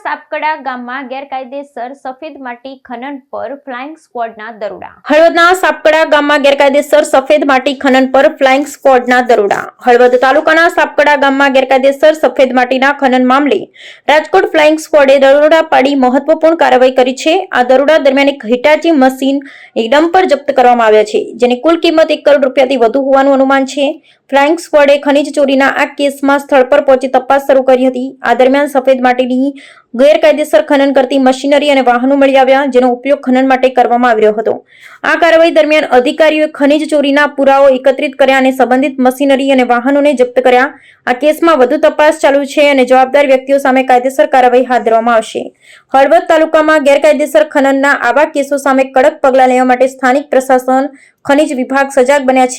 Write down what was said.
સાપકડા ગામમાં ગેરકાયદેસર સફેદ માટી ખનન પર ફ્લાઇંગ સ્કવોડના દરોડા. હળવદના સાપકડા ગામમાં ગેરકાયદેસર સફેદ માટી ખનન પર ફ્લાઇંગ સ્કવોડના દરોડા. હળવદ તાલુકાના સાપકડા ગામમાં ગેરકાયદેસર સફેદ માટીના ખનન મામલે રાજકોટ ફ્લાઇંગ સ્કવોડે દરોડા પાડી મહત્વપૂર્ણ કાર્યવાહી કરી છે. આ દરોડા દરમિયાન એક હિટાચી મશીન એક ડમ્પર જપ્ત કરવામાં આવ્યા છે, જેની કુલ કિંમત એક કરોડ રૂપિયાથી વધુ હોવાનું અનુમાન છે. ફ્લાઇંગ સ્કવોડે ખનીજ ચોરીના આ કેસમાં સ્થળ પર પહોંચી તપાસ શરૂ કરી હતી. આ દરમિયાન સફેદ માટીની ગેરકાયદેસર ખનન કરતી મશીનરી અને વાહનો મળી આવ્યા, જેનો ઉપયોગ ખનન માટે કરવામાં આવી રહ્યો હતો. આ કાર્યવાહી દરમિયાન અધિકારીઓએ ખનિજ ચોરીના પુરાવો એકત્રિત કર્યા અને સંબંધિત મશીનરી અને વાહનોને જપ્ત કર્યા. આ કેસમાં વધુ તપાસ ચાલુ છે અને જવાબદાર વ્યક્તિઓ સામે કાયદેસર કાર્યવાહી હાથ ધરવામાં આવશે. હળવદ તાલુકામાં ગેરકાયદેસર ખનનના આવા કેસો સામે કડક પગલાં લેવા માટે સ્થાનિક પ્રશાસન, ખનીજ વિભાગ સજાગ બન્યા છે.